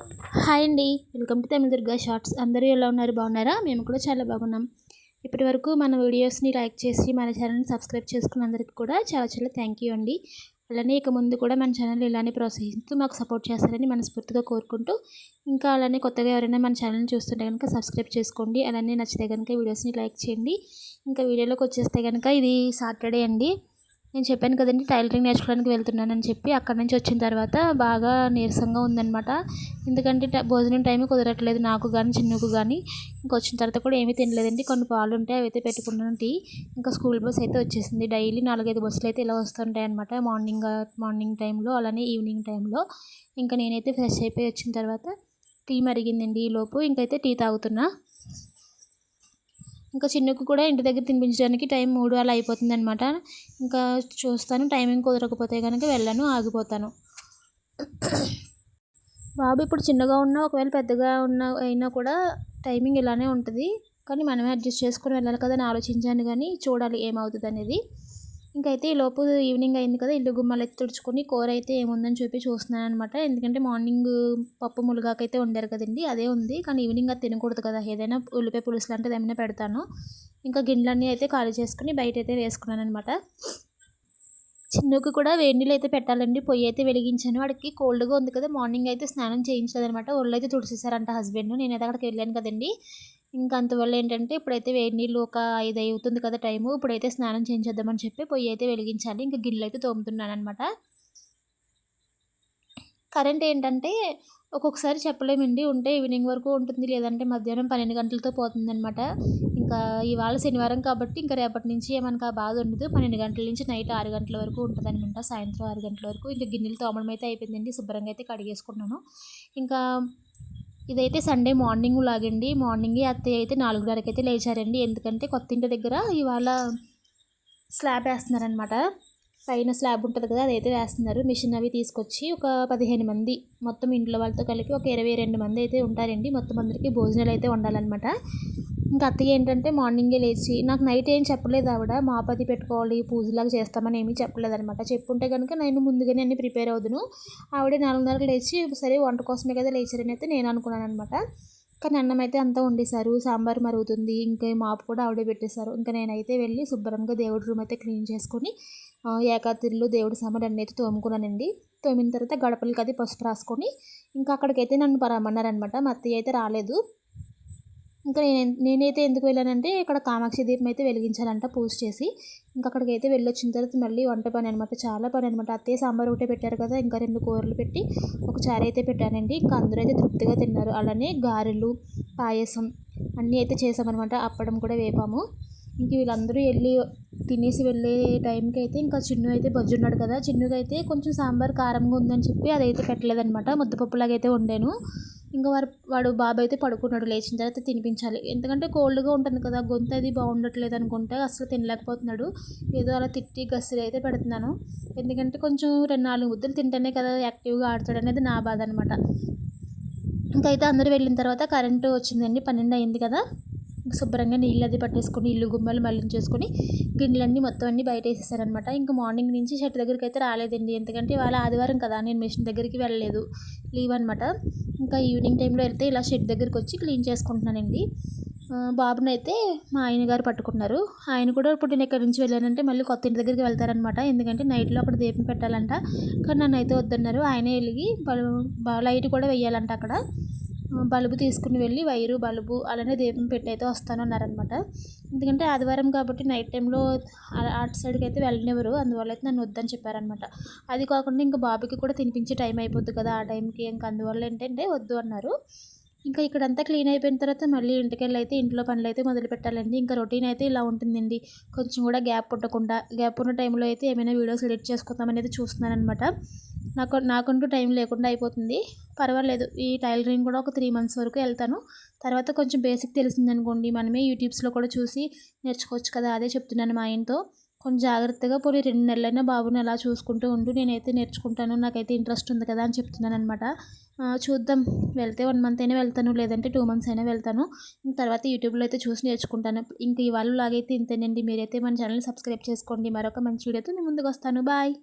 Hi అండి. Welcome to Tamil Durga shorts. అందరూ ఎలా ఉన్నారు? బాగున్నారా? మేము కూడా చాలా బాగున్నాం. ఇప్పటి వరకు మన వీడియోస్ని లైక్ చేసి మన ఛానల్ని సబ్స్క్రైబ్ చేసుకున్న అందరికీ కూడా చాలా చాలా థ్యాంక్ యూ అండి. అలానే ఇక ముందు కూడా మన ఛానల్ ఇలానే ప్రోత్సహిస్తూ మాకు సపోర్ట్ చేస్తారని మనస్ఫూర్తిగా కోరుకుంటూ ఇంకా అలానే కొత్తగా ఎవరైనా మన ఛానల్ని చూస్తుంటే కనుక సబ్స్క్రైబ్ చేసుకోండి. అలానే నచ్చితే కనుక వీడియోస్ని లైక్ చేయండి. ఇంకా వీడియోలోకి వచ్చేస్తే కనుక ఇది సాటర్డే అండి. నేను చెప్పాను కదండి టైలరింగ్ నేర్చుకోవడానికి వెళ్తున్నానని చెప్పి అక్కడ నుంచి వచ్చిన తర్వాత బాగా నీరసంగా ఉందనమాట ఎందుకంటే భోజనం టైం కుదరట్లేదు నాకు కానీ చిన్నకు కానీ ఇంకా వచ్చిన తర్వాత కూడా ఏమీ తినలేదండి. కొన్ని పాలు ఉంటే అవి అయితే పెట్టుకున్నాను టీ. ఇంకా స్కూల్ బస్ అయితే వచ్చేసింది. డైలీ నాలుగైదు బస్సులు అయితే ఇలా వస్తుంటాయి అనమాట మార్నింగ్ మార్నింగ్ టైంలో అలానే ఈవినింగ్ టైంలో. ఇంకా నేనైతే ఫ్రెష్ అయిపోయి వచ్చిన తర్వాత టీ మరిగిందండి ఈ లోపు. ఇంకైతే టీ తాగుతున్నా. ఇంకా చిన్నకు కూడా ఇంటి దగ్గర తినిపించడానికి టైం మూడు అలా అయిపోతుంది అనమాట ఇంకా చూస్తాను టైమింగ్ కుదరకపోతే కనుక వెళ్ళను ఆగిపోతాను. బాబు ఇప్పుడు చిన్నగా ఉన్నా ఒకవేళ పెద్దగా ఉన్న అయినా కూడా టైమింగ్ ఇలానే ఉంటుంది. కానీ మనమే అడ్జస్ట్ చేసుకొని వెళ్ళాలి కదా అని ఆలోచించాను కానీ చూడాలి ఏమవుతుంది అనేది ఇంకైతే ఈ లోపు ఈవినింగ్ అయింది కదా ఇల్లు గుమ్మలు అయితే తుడుచుకొని కూర అయితే ఏముందని చెప్పి చూస్తున్నాను అనమాట ఎందుకంటే మార్నింగ్ పప్పు ములుగాకైతే వండారు కదండి అదే ఉంది. కానీ ఈవినింగ్ అది తినకూడదు కదా ఏదైనా ఉల్లిపాయ పులుసు లాంటిది ఏమైనా పెడతాను. ఇంకా గిన్నెలన్నీ అయితే ఖాళీ చేసుకుని బయట అయితే వేసుకున్నాను అనమాట చిన్నకు కూడా వేడి నీళ్ళు అయితే పెట్టాలండి పొయ్యి అయితే వెలిగించాను. వాడికి కోల్డ్గా ఉంది కదా మార్నింగ్ అయితే స్నానం చేయించలేదు అనమాట ఒళ్ళు అయితే తుడిచేశారంట హస్బెండ్. నేనైతే అక్కడికి వెళ్ళాను కదండి. ఇంకా అంతవల్ల ఏంటంటే ఇప్పుడైతే వేడి నీళ్ళు ఒక ఐదు అవుతుంది కదా టైము. ఇప్పుడైతే స్నానం చేయించేద్దామని చెప్పి పొయ్యి అయితే వెలిగించాలి. ఇంకా గిన్నెలు అయితే తోముతున్నాను అనమాట కరెంట్ ఏంటంటే ఒక్కొక్కసారి చెప్పలేమండి. ఉంటే ఈవినింగ్ వరకు ఉంటుంది లేదంటే మధ్యాహ్నం పన్నెండు గంటలతో పోతుంది అనమాట ఇంకా ఇవాళ శనివారం కాబట్టి ఇంకా రేపటి నుంచి మనకు ఆ బాధ ఉండదు. పన్నెండు గంటల నుంచి నైట్ ఆరు గంటల వరకు ఉంటుంది అనమాట సాయంత్రం ఆరు గంటల వరకు. ఇంకా గిన్నెలు తోమడం అయితే అయిపోయిందండి. శుభ్రంగా అయితే కడిగేసుకున్నాను. ఇంకా ఇదైతే సండే మార్నింగ్ లాగండి. మార్నింగే అత్తయ్య అయితే నాలుగున్నరకి అయితే లేచారండి. ఎందుకంటే కొత్త ఇంటి దగ్గర ఇవాళ స్లాబ్ వేస్తున్నారనమాట పైన స్లాబ్ ఉంటుంది కదా అదైతే వేస్తున్నారు. మిషన్ అవి తీసుకొచ్చి ఒక పదిహేను మంది మొత్తం ఇంట్లో వాళ్ళతో కలిపి ఒక ఇరవై రెండు మంది అయితే ఉంటారండి. మొత్తం అందరికీ భోజనాలు అయితే ఉండాలన్నమాట ఇంకా అత్తయ్య ఏంటంటే మార్నింగే లేచి నాకు నైట్ ఏం చెప్పలేదు ఆవిడ మాపతి పెట్టుకోవాలి పూజలాగా చేస్తామని ఏమీ చెప్పలేదు అనమాట చెప్పుంటే కనుక నేను ముందుగానే అన్ని ప్రిపేర్ అవుదును. ఆవిడ నాలుగున్నరకు లేచి సరే వంట కోసమే కదా లేచారని అయితే నేను అనుకున్నాను అనమాట కానీ అన్నం అయితే అంతా వండేశారు సాంబార్ మరుగుతుంది ఇంకా మాపు కూడా ఆవిడే పెట్టేశారు. ఇంకా నేనైతే వెళ్ళి శుభ్రంగా దేవుడి రూమ్ అయితే క్లీన్ చేసుకొని ఏకాతిరులు దేవుడి సామాన్ అన్నీ అయితే తోముకున్నానండి. తోమిన తర్వాత గడపలకి అది పసుపు రాసుకొని ఇంకా అక్కడికైతే నన్ను రమ్మన్నారనమాట మా అత్తయ్య అయితే రాలేదు. ఇంకా నేను నేనైతే ఎందుకు వెళ్ళానంటే ఇక్కడ కామాక్షి దీపం అయితే వెలిగించాలంట పూజ చేసి. ఇంకా అక్కడికి అయితే వెళ్ళొచ్చిన తర్వాత మళ్ళీ వంట పని అనమాట చాలా పని అనమాట అత్తయ్య సాంబార్ ఒకటే పెట్టారు కదా ఇంకా రెండు కూరలు పెట్టి ఒక చారు అయితే పెట్టానండి. ఇంకా అందరూ అయితే తృప్తిగా తిన్నారు. అలానే గారెలు పాయసం అన్నీ అయితే చేసామన్నమాట. అప్పడం కూడా వేపాము. ఇంక వీళ్ళందరూ వెళ్ళి తినేసి వెళ్ళే టైంకి అయితే ఇంకా చిన్ను అయితే బజ్జున్నాడు కదా చిన్నుకి అయితే కొంచెం సాంబార్ కారంగా ఉందని చెప్పి అదైతే పెట్టలేదనమాట ముద్దపప్పులాగైతే అయితే వండాను. ఇంకా వాడు వాడు బాబు అయితే పడుకున్నాడు లేచిన తర్వాత తినిపించాలి. ఎందుకంటే కోల్డ్గా ఉంటుంది కదా గొంతు అది బాగుండట్లేదు అనుకుంటే అసలు తినలేకపోతున్నాడు. ఏదో అలా తిట్టి గస్సులు అయితే పెడుతున్నాను. ఎందుకంటే కొంచెం రెండు నాలుగు ముద్దలు తింటేనే కదా యాక్టివ్గా ఆడతాడు అనేది నా బాధ అనమాట ఇంకైతే అందరూ వెళ్ళిన తర్వాత కరెంటు వచ్చిందండి పన్నెండు అయింది కదా. శుభ్రంగా నీళ్ళు అది పట్టేసుకొని ఇల్లు గుమ్మలు మళ్ళించేసుకొని గిన్నెలన్నీ మొత్తం అన్నీ బయట వేసేసారనమాట ఇంకా మార్నింగ్ నుంచి షర్ట్ దగ్గరికి అయితే రాలేదండి. ఎందుకంటే ఇవాళ ఆదివారం కదా నేను మిషన్ దగ్గరికి వెళ్ళలేదు. లీవ్ అనమాట ఇంకా ఈవినింగ్ టైంలో వెళ్తే ఇలా షెడ్ దగ్గరికి వచ్చి క్లీన్ చేసుకుంటున్నానండి. బాబునైతే మా ఆయన గారు పట్టుకున్నారు ఆయన కూడా ఇప్పుడు నేను ఎక్కడి నుంచి వెళ్ళానంటే మళ్ళీ కొత్త ఇంటి దగ్గరికి వెళ్తారనమాట ఎందుకంటే నైట్లో అక్కడ దీపం పెట్టాలంట. కానీ నన్ను అయితే వద్దన్నారు. ఆయనే వెళ్ళి లైట్ కూడా వెయ్యాలంట అక్కడ. బల్బు తీసుకుని వెళ్ళి వైరు బల్బు అలానే దీపం పెట్టి అయితే వస్తాను అన్నారనమాట ఎందుకంటే ఆదివారం కాబట్టి నైట్ టైంలో అటు సైడ్కి అయితే వెళ్ళనివ్వరు. అందువల్ల అయితే నన్ను వద్దని చెప్పారనమాట అది కాకుండా ఇంకా బాబుకి కూడా తినిపించే టైం అయిపోద్ది కదా ఆ టైంకి ఇంకా అందువల్ల ఏంటంటే వద్దు అన్నారు. ఇంకా ఇక్కడంతా క్లీన్ అయిపోయిన తర్వాత మళ్ళీ ఇంటికి వెళ్ళి అయితే ఇంట్లో పనులు అయితే మొదలు పెట్టాలండి. ఇంకా రొటీన్ అయితే ఇలా ఉంటుందండి. కొంచెం కూడా గ్యాప్ ఉండకుండా గ్యాప్ ఉన్న టైంలో అయితే ఏమైనా వీడియోస్ ఎడిట్ చేసుకుందాం అనేది చూస్తున్నాను అనమాట నాకు నాకంటూ టైం లేకుండా అయిపోతుంది. పర్వాలేదు ఈ టైలరింగ్ కూడా ఒక త్రీ మంత్స్ వరకు వెళ్తాను. తర్వాత కొంచెం బేసిక్ తెలిసిందనుకోండి మనమే యూట్యూబ్స్లో కూడా చూసి నేర్చుకోవచ్చు కదా అదే చెప్తున్నాను మా ఆయనతో. కొంచెం జాగ్రత్తగా పోనీ రెండు నెలలైనా బాబుని అలా చూసుకుంటూ ఉంటూ నేనైతే నేర్చుకుంటాను నాకైతే ఇంట్రెస్ట్ ఉంది కదా అని చెప్తున్నాను అనమాట చూద్దాం. వెళ్తే వన్ మంత్ అయినా వెళ్తాను లేదంటే టూ మంత్స్ అయినా వెళ్తాను. తర్వాత యూట్యూబ్లో అయితే చూసి నేర్చుకుంటాను. ఇంక ఇవాళ లాగైతే ఇంతేనండి. మీరైతే మన ఛానల్ సబ్స్క్రైబ్ చేసుకోండి. మరొక మంచి వీడియోతో మీ ముందుకు వస్తాను. బాయ్